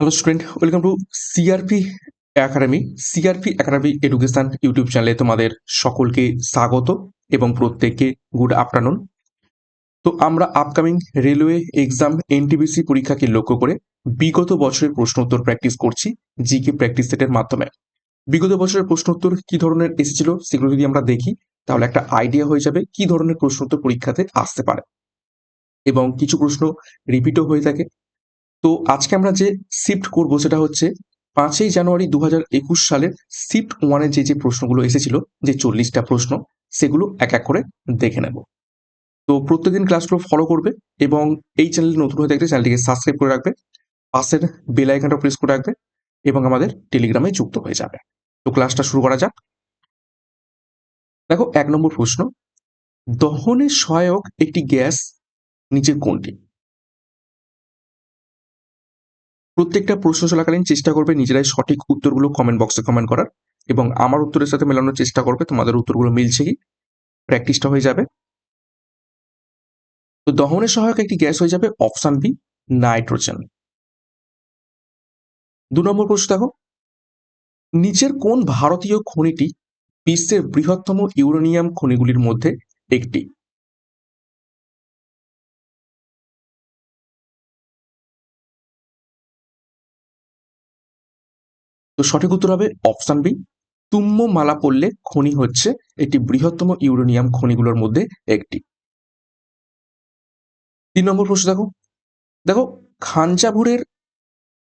Hello student welcome to CRP Academy CRP Academy Education YouTube চ্যানেলে তোমাদের সকলকে স্বাগত এবং প্রত্যেককে গুড আফটারনুন তো আমরা আপকামিং রেলওয়ে এক্সাম এনটিবিসি পরীক্ষাকে লক্ষ্য করে বিগত বছরের প্রশ্ন উত্তর প্র্যাকটিস করছি জিকে প্র্যাকটিস সেটের মাধ্যমে। বিগত বছরের প্রশ্ন উত্তর কি ধরনের এসেছিল সেগুলো যদি আমরা দেখি, তাহলে একটা আইডিয়া হয়ে যাবে কি ধরনের প্রশ্ন উত্তর পরীক্ষাতে আসতে পারে। এবং কিছু প্রশ্ন রিপিটও হয়ে থাকে তো আজকে আমরা যে শিফট করব সেটা হচ্ছে পাঁচই জানুয়ারি দু একুশ সালের শিফট ওয়ানের যে যে প্রশ্নগুলো এসেছিল, যে চল্লিশটা প্রশ্ন, সেগুলো এক এক করে দেখে নেব। তো প্রত্যেকদিন ক্লাসগুলো ফলো করবে এবং এই চ্যানেলে নতুন হয়ে থাকলে চ্যানেলটিকে সাবস্ক্রাইব করে রাখবে, পাশের বেল প্রেস করে রাখবে এবং আমাদের টেলিগ্রামে যুক্ত হয়ে যাবে। তো ক্লাসটা শুরু করা যাক। দেখো, এক নম্বর প্রশ্ন দহনের সহায়ক একটি গ্যাস নিচের কোনটি? প্রত্যেকটা প্রশ্ন চলাকালীন চেষ্টা করবে নিজেরাই সঠিক উত্তরগুলো কমেন্ট বক্সে কমেন্ট করার এবং আমার উত্তরের সাথে মেলানোর চেষ্টা করবে, তোমাদের উত্তরগুলো মিলছে কি? প্র্যাকটিসটা হয়ে যাবে। তো দহনের সহায়ক একটি গ্যাস হয়ে যাবে অপশান বি নাইট্রোজেন দু নম্বর প্রশ্ন দেখো। নিচের কোন ভারতীয় খনিটি বিশ্বের বৃহত্তম ইউরেনিয়াম খনিগুলির মধ্যে একটি? তো সঠিক উত্তর হবে অপশান বি তুম্ম মালাপল্লে খনি হচ্ছে একটি বৃহত্তম ইউরেনিয়াম খনিগুলোর মধ্যে একটি। তিন নম্বর প্রশ্ন দেখো। দেখো, খাঞ্জাভুরের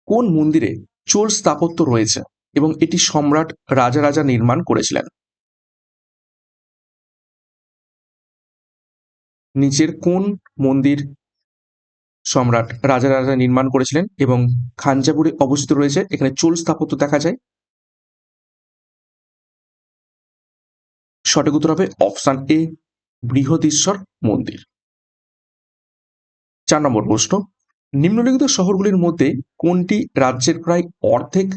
কোন মন্দিরে চোল স্থাপত্য রয়েছে এবং এটি সম্রাট রাজা রাজা নির্মাণ করেছিলেন? নিচের কোন মন্দির সম্রাট রাজা রাজা নির্মাণ করেছিলেন এবং খাঞ্জাপুরে অবস্থিত রয়েছে। এখানে চোল স্থাপত্য দেখা যায়। সঠিক উত্তর হবে অপশান এ, বৃহদীশ্বর মন্দির। চার নম্বর প্রশ্ন, নিম্নলিখিত শহরগুলির মধ্যে কোনটি রাজ্যের প্রায় অর্ধেক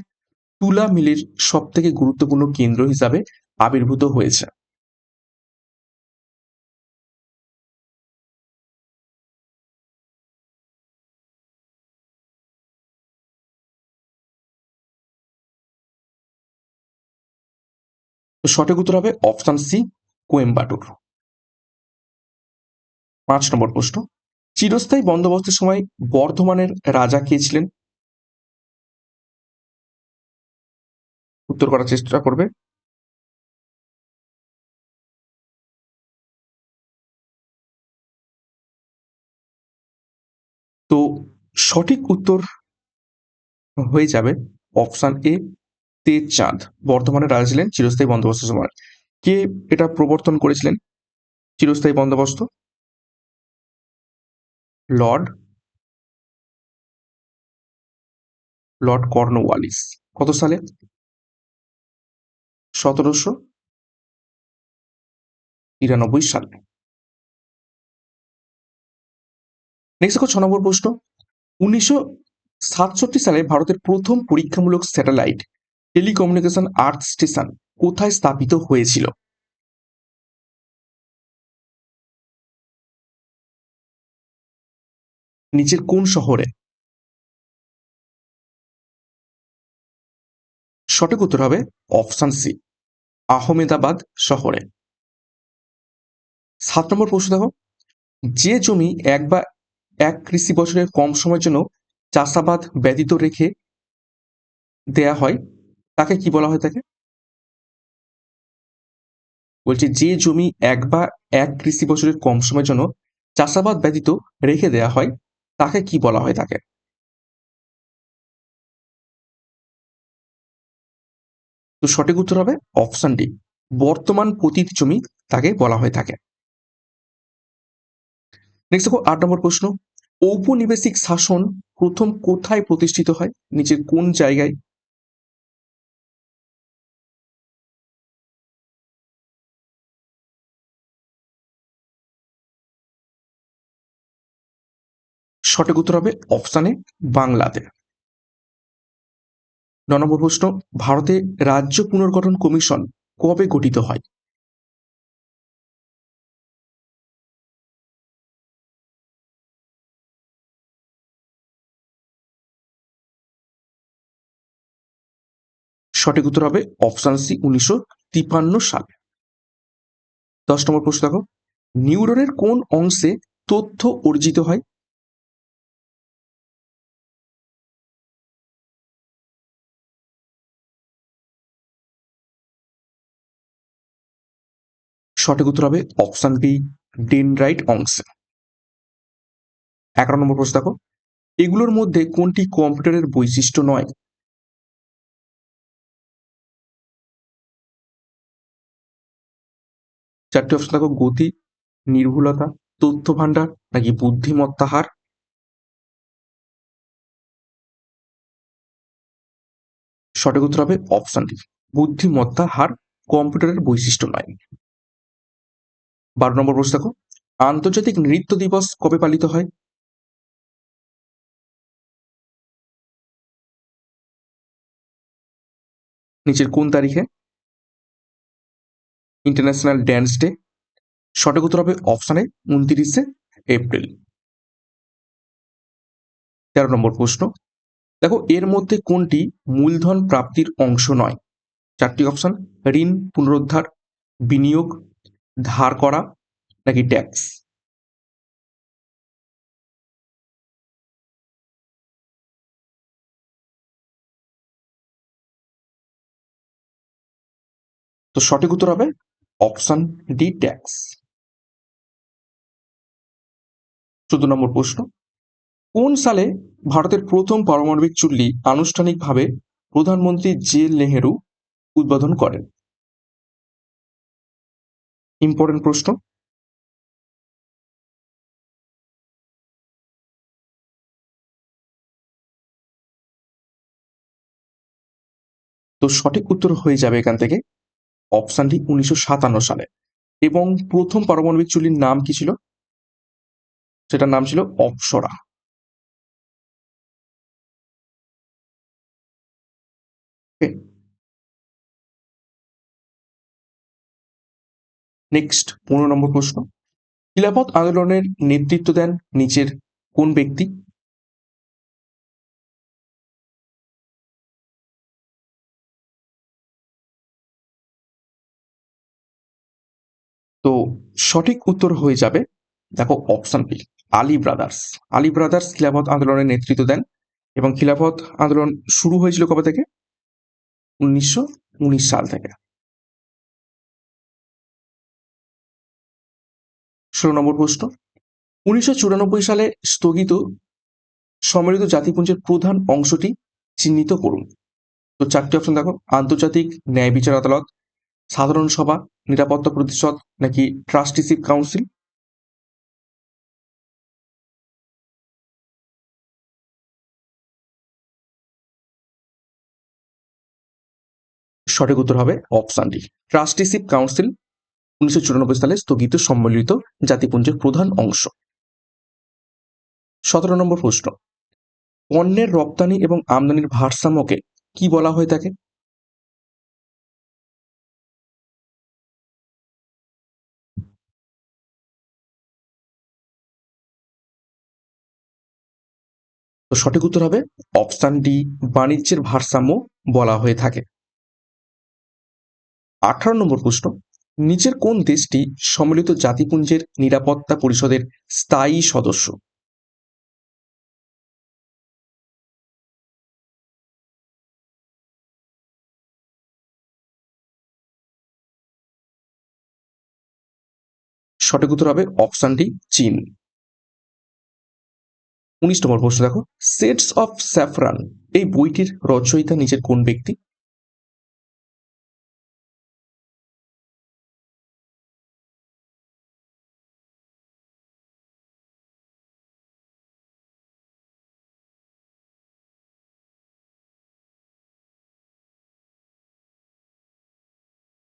তুলা মিলের সব থেকে গুরুত্বপূর্ণ কেন্দ্র হিসাবে আবির্ভূত হয়েছে? তো সঠিক উত্তর হবে অপশান সি, কোয়েম্বাটুর। পাঁচ নম্বর প্রশ্ন। চিরস্থায়ী বন্দোবস্তের সময় বর্ধমানের রাজা কে ছিলেন? উত্তর করার চেষ্টা করবে। তো সঠিক উত্তর হয়ে যাবে অপশান এ তেজ চাঁদ। বর্ধমানের রাজা ছিলেন চিরস্থায়ী বন্দোবস্ত সময়। কে এটা প্রবর্তন করেছিলেন? চিরস্থায়ী বন্দোবস্ত? Lord Lord Cornwallis. কত সালে? সতেরোশো তিরানব্বই সালে। নেক্সট ছ নম্বর প্রশ্ন। উনিশশো সাতষট্টি সালে ভারতের প্রথম পরীক্ষামূলক স্যাটেলাইট টেলিকমিউনিকেশন আর্থ স্টেশন কোথায় স্থাপিত হয়েছিল? নিচের কোন শহরে? সঠিক উত্তর হবে অপশান সি, আহমেদাবাদ শহরে। সাত নম্বর প্রশ্ন দেখো। যে জমি এক বা এক কৃষি বছরের কম সময়ের জন্য চাষাবাদ ব্যতীত রেখে দেয়া হয় তাকে কি বলা হয় তাকে? বলছি, যে জমি এক বা এক কৃষি বছরের কম সময়ের জন্য চাষাবাদ ব্যতীত রেখে দেয়া হয়, তাকে কি বলা হয় তাকে? তো সঠিক উত্তর হবে অপশন ডি বর্তমান পতিত জমি তাকে বলা হয়ে থাকে নেক্সট দেখো, আট নম্বর প্রশ্ন। ঔপনিবেশিক শাসন প্রথম কোথায় প্রতিষ্ঠিত হয়? নিচের কোন জায়গায় সঠিক উত্তর হবে অপশানে বাংলাতে। নম্বর প্রশ্ন, ভারতে রাজ্য পুনর্গঠন কমিশন কবে গঠিত হয়? সঠিক উত্তর হবে অপশান সি, উনিশশো তিপান্ন সালে। দশ নম্বর প্রশ্ন দেখো, নিউরনের কোন অংশে তথ্য অর্জিত হয়? সঠিক উত্তর হবে অপশন বি ডেনড্রাইট অংশে এগারো নম্বর প্রশ্ন দেখো, এগুলোর মধ্যে কোনটি কম্পিউটারের বৈশিষ্ট্য নয়? চারটি অপশন দেখো, গতি, নির্ভুলতা তথ্য ভান্ডার নাকি বুদ্ধিমত্তা হার সঠিক উত্তর হবে অপশন ডি বুদ্ধিমত্তা হার কম্পিউটারের বৈশিষ্ট্য নয়। বারো নম্বর প্রশ্ন দেখো। আন্তর্জাতিক নৃত্য দিবস কবে পালিত হয়? নিচের কোন তারিখে? ইন্টারন্যাশনাল ড্যান্স ডে সঠিক উত্তর হবে অপশানে উনত্রিশে এপ্রিল তেরো নম্বর প্রশ্ন। দেখো, এর মধ্যে কোনটি মূলধন প্রাপ্তির অংশ নয়? চারটি অপশন ঋণ, পুনরুদ্ধার, বিনিয়োগ ধার করা নাকি ট্যাক্স তো সঠিক উত্তর হবে অপশন ডি ট্যাক্স চোদ্দ নম্বর প্রশ্ন, কোন সালে ভারতের প্রথম পারমাণবিক চুল্লি আনুষ্ঠানিকভাবে প্রধানমন্ত্রী জে নেহেরু উদ্বোধন করেন? ইম্পর্টেন্ট প্রশ্ন? তো সঠিক উত্তর হয়ে যাবে এখান থেকে অপশানটি উনিশশো সাতান্ন সালে। এবং প্রথম পারমাণবিক চুল্লির নাম কি ছিল? সেটার নাম ছিল অপসরা। নেক্সট পনেরো নম্বর প্রশ্ন। খিলাফত আন্দোলনের নেতৃত্ব দেন নিচের কোন ব্যক্তি? তো সঠিক উত্তর হয়ে যাবে, দেখো option B Ali Brothers Ali Brothers খিলাফত আন্দোলনের নেতৃত্ব দেন এবং খিলাফত আন্দোলন শুরু হয়েছিল কবে থেকে? উনিশশো উনিশ সাল থেকে। ষোলো নম্বর প্রশ্ন উনিশশো চুরানব্বই সালে স্থগিত সম্মিলিত জাতিপুঞ্জের প্রধান অংশটি চিহ্নিত করুন। তো চারটি অপশন দেখো, আন্তর্জাতিক ন্যায় বিচার আদালত, সাধারণ সভা, নিরাপত্তা প্রতিশোধ নাকি ট্রাস্টিশিপ কাউন্সিল সঠিক উত্তর হবে অপশন ডি ট্রাস্টিশিপ কাউন্সিল উনিশশো চুরানব্বই সালে স্থগিত সম্মিলিত জাতিপুঞ্জের প্রধান অংশ। সতেরো নম্বর প্রশ্ন, পণ্যের রপ্তানি এবং আমদানির ভারসাম্যকে কি বলা হয়ে থাকে তো সঠিক উত্তর হবে, অপশান ডি, বাণিজ্যের ভারসাম্য বলা হয়ে থাকে। আঠারো নম্বর প্রশ্ন নিচের কোন দেশটি সম্মিলিত জাতিপুঞ্জের নিরাপত্তা পরিষদের স্থায়ী সদস্য? সঠিক উত্তর হবে অপশান ডি চীন। উনিশ নম্বর প্রশ্ন দেখো। সেটস অফ স্যাফরান এই বইটির রচয়িতা নিজের কোন ব্যক্তি?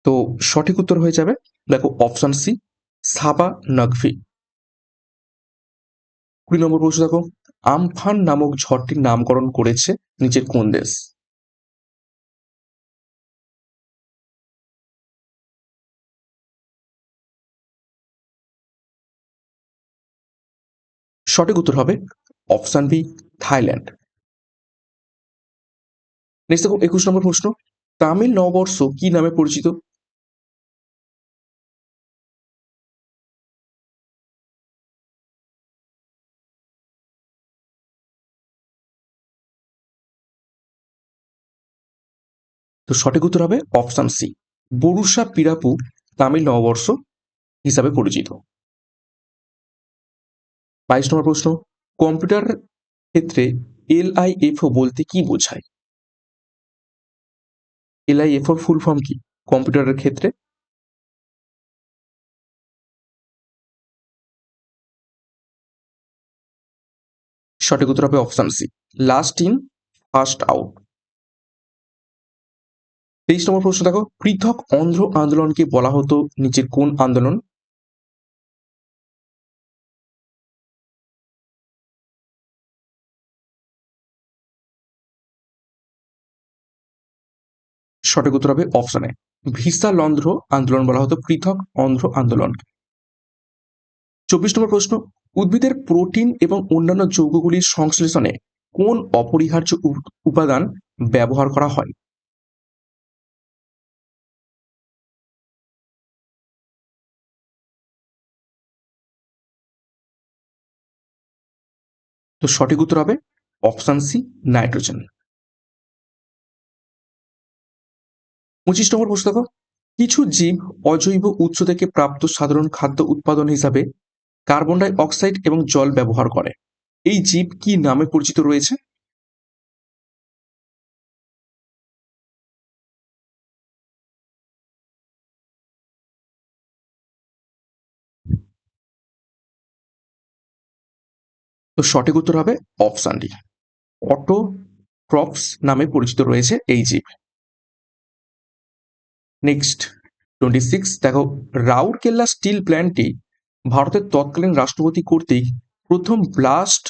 তো সঠিক উত্তর হয়ে যাবে, দেখো অপশন সি সাবা নকভি কুড়ি নম্বর প্রশ্ন দেখো, আমফান নামক ঝড়টির নামকরণ করেছে নিচের কোন দেশ? সঠিক উত্তর হবে অপশন বি থাইল্যান্ড। নেক্সট দেখো একুশ নম্বর প্রশ্ন, তামিল নববর্ষ কি নামে পরিচিত? তো সঠিক উত্তর হবে অপশন সি। বরুষা পিরাপু তামিল নববর্ষ হিসাবে পরিচিত। বাইশ নম্বর প্রশ্ন, কম্পিউটার ক্ষেত্রে এলআইএফও বলতে কি বোঝায়? এলআইএফওর ফুল ফর্ম কি? কম্পিউটারের ক্ষেত্রে? সঠিক উত্তর হবে option C, last in, first out. তেইশ নম্বর প্রশ্ন, দেখো, পৃথক অন্ধ্র আন্দোলনকে বলা হতো নিচের কোন আন্দোলন? সঠিক উত্তর হবে অপশনে ভিসা লন্ধ্র আন্দোলন বলা হতো পৃথক অন্ধ্র আন্দোলন। চব্বিশ নম্বর প্রশ্ন, উদ্ভিদের প্রোটিন এবং অন্যান্য যৌগগুলির সংশ্লেষণে কোন অপরিহার্য উপাদান ব্যবহার করা হয়? তো সঠিক উত্তর হবে অপশান সি, নাইট্রোজেন। পঁচিশ নম্বর প্রশ্ন দেখো। কিছু জীব অজৈব উৎস থেকে প্রাপ্ত সাধারণ খাদ্য উৎপাদন হিসাবে কার্বন ডাই অক্সাইড এবং জল ব্যবহার করে। এই জীব কি নামে পরিচিত রয়েছে? তো সঠিক উত্তর হবে অপশান ডি অটো ক্রপস নামে পরিচিত রয়েছে এই জীব। নেক্সট, টোয়েন্টি সিক্স, দেখো রাউরকেল্লা স্টিল প্ল্যান্টটি ভারতের তৎকালীন রাষ্ট্রপতি কর্তৃক প্রথম ব্লাস্ট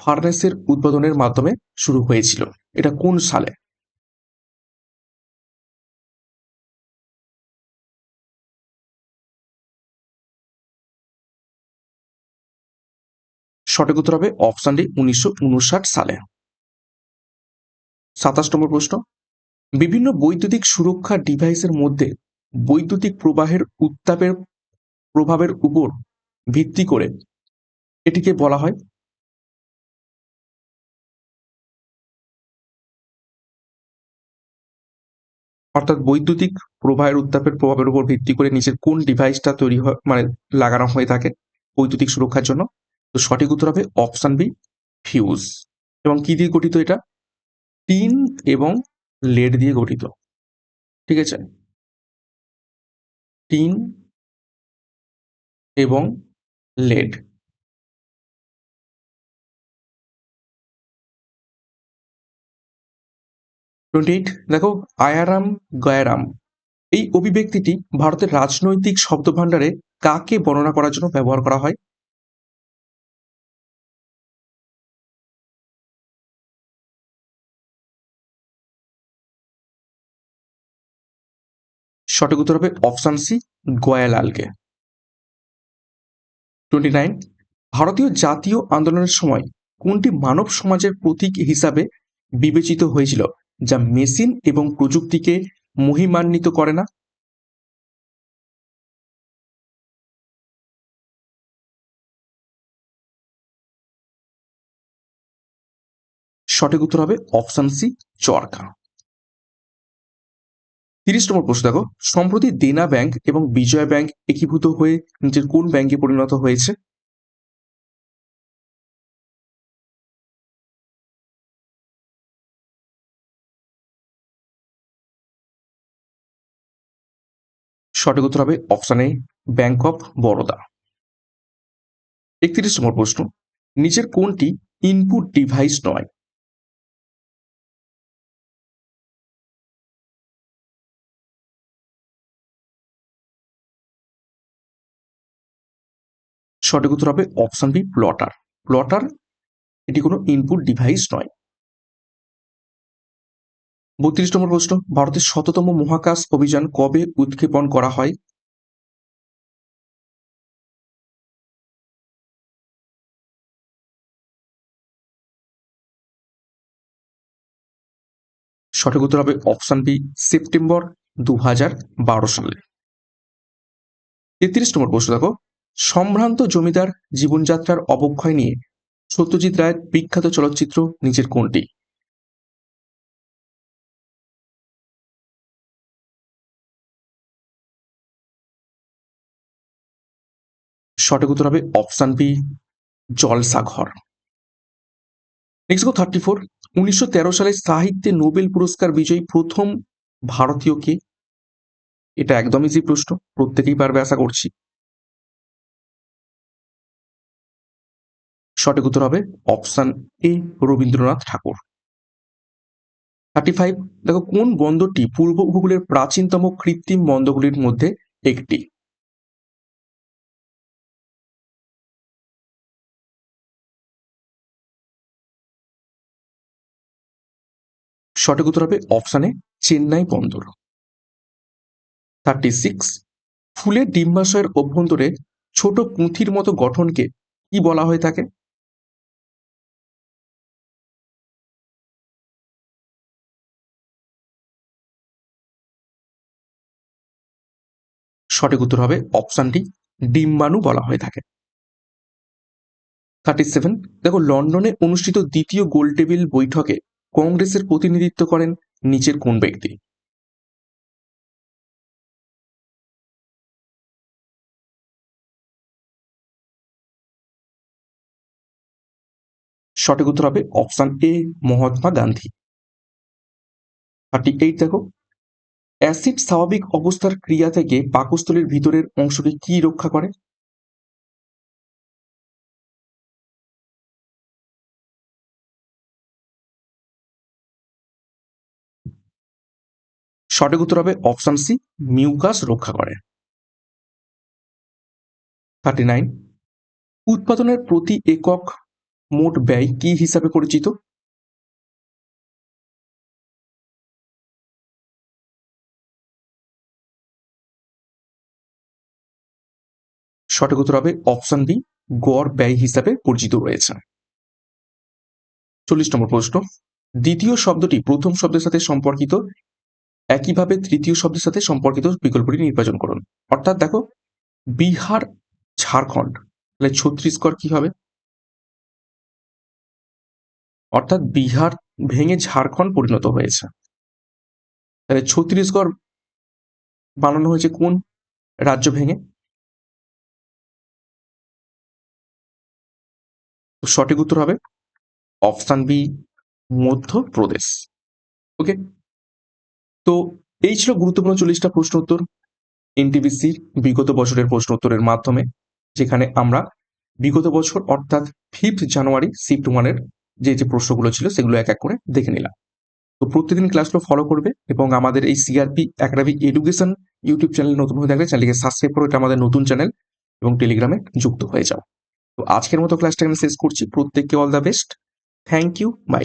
ফার্নেসের উদ্বোধনের মাধ্যমে শুরু হয়েছিল। এটা কোন সালে? সঠিক উত্তর হবে অপশন ডি উনিশশো উনষাট সালে। সাতাশ নম্বর প্রশ্ন। বিভিন্ন বৈদ্যুতিক সুরক্ষা ডিভাইসের মধ্যে বৈদ্যুতিক প্রবাহের উত্তাপের প্রভাবের উপর ভিত্তি করে এটিকে বলা হয় অর্থাৎ বৈদ্যুতিক প্রবাহের উত্তাপের প্রভাবের উপর ভিত্তি করে নিচের কোন ডিভাইসটা তৈরি হয় মানে লাগানো হয়ে থাকে বৈদ্যুতিক সুরক্ষার জন্য। তো সঠিক উত্তর হবে অপশন বি ফিউজ এবং কি দিয়ে গঠিত এটা? টিন এবং লেড দিয়ে গঠিত। ঠিক আছে? টিন এবং লেড টোয়েন্টি এইট দেখো, আয়ারাম গয়ারাম। এই অভিব্যক্তিটি ভারতের রাজনৈতিক শব্দভাণ্ডারে কাকে বর্ণনা করার জন্য ব্যবহার করা হয়? সঠিক উত্তর হবে অপশন সি গয়ালালকে টোয়েন্টি নাইন ভারতীয় জাতীয় আন্দোলনের সময় কোনটি মানব সমাজের প্রতীক হিসাবে বিবেচিত হয়েছিল যা মেশিন এবং প্রযুক্তিকে মহিমান্বিত করে না? সঠিক উত্তর হবে অপশন সি, চরকা। তিরিশ নম্বর প্রশ্ন, দেখো। সম্প্রতি দেনা ব্যাংক এবং বিজয় ব্যাংক একীভূত হয়ে নিজের কোন ব্যাংকে পরিণত হয়েছে? সঠিক উত্তর হবে অপশন ব্যাংক অফ বরোদা। একত্রিশ নম্বর প্রশ্ন নিচের কোনটি ইনপুট ডিভাইস নয়? সঠিক উত্তর হবে অপশন বি প্লটার প্লটার এটি কোনো ইনপুট ডিভাইস নয়। বত্রিশ নম্বর প্রশ্ন, ভারতের শততম মহাকাশ অভিযান কবে উৎক্ষেপণ করা হয়? সঠিক উত্তর হবে অপশন বি সেপ্টেম্বর দু সালে। তেত্রিশ নম্বর প্রশ্ন দেখো সম্ভ্রান্ত জমিদার জীবনযাত্রার অবক্ষয় নিয়ে সত্যজিৎ রায়ের বিখ্যাত চলচ্চিত্র নিজের কোনটি? সঠিক উত্তর হবে option B, Jalsaghar. Next go thirty four উনিশশো তেরো সালে সাহিত্যে নোবেল পুরস্কার বিজয়ী প্রথম ভারতীয় কে? এটা একদম ইজি প্রশ্ন, প্রত্যেকেই পারবে আশা করছি। সঠিক উত্তর হবে option A, Rabindranath Tagore. Thirty five দেখো কোন বন্দরটি পূর্ব উপকূলের প্রাচীনতম কৃত্রিম বন্দরগুলির মধ্যে একটি? সঠিক উত্তর হবে অপশানে চেন্নাই বন্দর। থার্টি সিক্স ফুলের ডিম্বাশয়ের অভ্যন্তরে ছোট পুঁথির মতো গঠনকে কি বলা হয়ে থাকে? সঠিক উত্তর হবে অপশানটি ডিম্বাণু বলা হয়ে থাকে। থার্টি সেভেন দেখো লন্ডনে অনুষ্ঠিত দ্বিতীয় গোলটেবিল বৈঠকে কংগ্রেসের প্রতিনিধিত্ব করেন নিচের কোন ব্যক্তি? সঠিক উত্তর হবে option A Mahatma Gandhi. Thirty eight দেখো অ্যাসিড স্বাভাবিক অবস্থার ক্রিয়া থেকে পাকস্থলীর ভিতরের অংশকে কি রক্ষা করে? সঠিক উত্তর হবে অপশন সি, মিউকাস রক্ষা করে। থার্টি নাইন, উৎপাদনের প্রতি একক মোট ব্যয় কি হিসাবে পরিচিত? সঠিক উত্তর হবে অপশন বি গড় ব্যয় হিসাবে পরিচিত রয়েছে। চল্লিশ নম্বর প্রশ্ন, দ্বিতীয় শব্দটি প্রথম শব্দের সাথে সম্পর্কিত? একইভাবে তৃতীয় শব্দের সাথে সম্পর্কিত বিকল্পটি নির্বাচন করুন। অর্থাৎ দেখো, বিহার, ঝাড়খণ্ড, তাহলে ছত্রিশগড় কি হবে? অর্থাৎ বিহার ভেঙে ঝাড়খণ্ড পরিণত হয়েছে। তাহলে ছত্রিশগড় বানানো হয়েছে কোন রাজ্য ভেঙে? সঠিক উত্তর হবে অপশান বি, মধ্যপ্রদেশ। ওকে? তো এই ছিল গুরুত্বপূর্ণ চল্লিশটা প্রশ্ন উত্তর এনটিবিসির বিগত বছরের প্রশ্ন উত্তরের মাধ্যমে, যেখানে আমরা বিগত বছর অর্থাৎ ফিফথ জানুয়ারি শিফট ওয়ানের যে যে প্রশ্নগুলো ছিল সেগুলো এক এক করে দেখে নিলাম। তো প্রতিদিন ক্লাসগুলো ফলো করবে এবং আমাদের এই CRP academic education YouTube channel নতুন হয়ে থাকলে চ্যানেলকে সাবস্ক্রাইব করো, এটা আমাদের নতুন চ্যানেল এবং টেলিগ্রামে যুক্ত হয়ে যাও। তো আজকের মতো ক্লাসটা আমি শেষ করছি। প্রত্যেককে all the best thank you bye